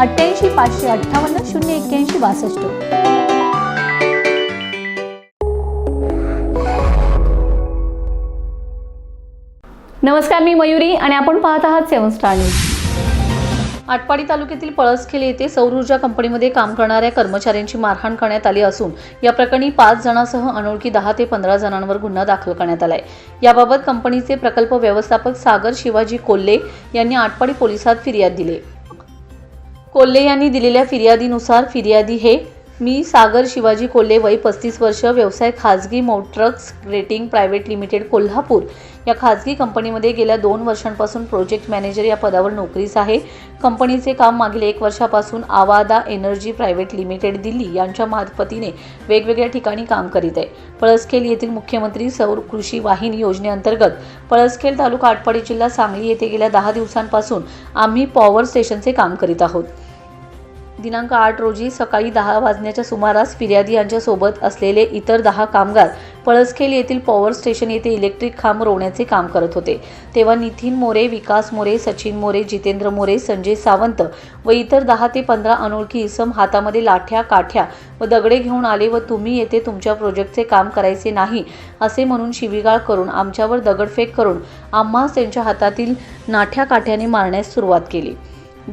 अठ्ठ्याऐंशी पाचशे अठ्ठावन्न शून्य एक्क्याऐंशी बासष्ट. नमस्कार मी मयुरी आणि आपण पाहत आहात सेवन स्टार न्यूज. आटपाडी तालुक्यातील पळसखेल येथे सौर ऊर्जा कंपनीमध्ये काम करणाऱ्या कर्मचाऱ्यांची मारहाण करण्यात आली असून या प्रकरणी पाच जणांसह अनोळखी दहा ते पंधरा जणांवर गुन्हा दाखल करण्यात आलाय. याबाबत कंपनीचे प्रकल्प व्यवस्थापक सागर शिवाजी कोल्हे यांनी आटपाडी पोलिसात फिर्याद दिली. कोल्हे यांनी दिलेल्या फिर्यादीनुसार फिर्यादी हे मी सागर शिवाजी कोल्हे वय पस्तीस वर्ष व्यवसाय खाजगी मोट्रक्स ग्रेटिंग प्रायव्हेट लिमिटेड कोल्हापूर या खाजगी कंपनीमध्ये गेल्या दोन वर्षांपासून प्रोजेक्ट मॅनेजर या पदावर नोकरीस आहे. कंपनीचे काम मागील एक वर्षापासून Avaada energy private limited Delhi यांच्या मार्फतीने वेगवेगळ्या ठिकाणी काम करीत आहे. पळसखेल येथील मुख्यमंत्री सौर कृषी वाहिनी योजनेअंतर्गत पळसखेल तालुका आटपाडी जिल्हा सांगली येथे गेल्या दहा दिवसांपासून आम्ही पॉवर स्टेशनचे काम करीत आहोत. दिनांक आठ रोजी सकाळी दहा वाजण्याच्या सुमारास फिर्यादी यांच्यासोबत असलेले इतर दहा कामगार पळसखेल येथील पॉवर स्टेशन येथे इलेक्ट्रिक खांब रोवण्याचे काम करत होते. तेव्हा नितीन मोरे विकास मोरे सचिन मोरे जितेंद्र मोरे संजय सावंत व इतर दहा ते पंधरा अनोळखी इसम हातामध्ये लाठ्या काठ्या व दगडे घेऊन आले व तुम्ही येथे तुमच्या प्रोजेक्टचे काम करायचे नाही असे म्हणून शिवीगाळ करून आमच्यावर दगडफेक करून आम्हास त्यांच्या हातातील नाठ्या काठ्याने मारण्यास सुरुवात केली.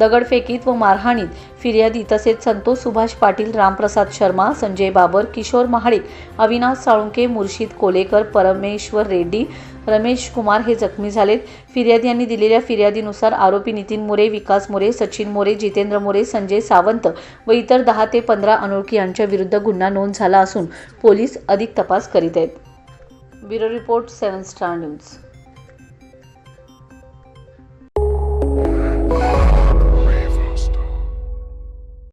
दगडफेकीत व मारहाणीत फिर्यादी तसेच संतोष सुभाष पाटील रामप्रसाद शर्मा संजय बाबर किशोर महाडिक अविनाश साळुंके मुर्शिद कोलेकर परमेश्वर रेड्डी रमेश कुमार हे जखमी झालेत. फिर्यादी यांनी दिलेल्या फिर्यादीनुसार आरोपी नितीन मोरे विकास मोरे सचिन मोरे जितेंद्र मोरे संजय सावंत व इतर दहा ते पंधरा अनोळखी यांच्या विरुद्ध गुन्हा नोंद झाला असून पोलीस अधिक तपास करीत आहेत. Bureau report seven star news.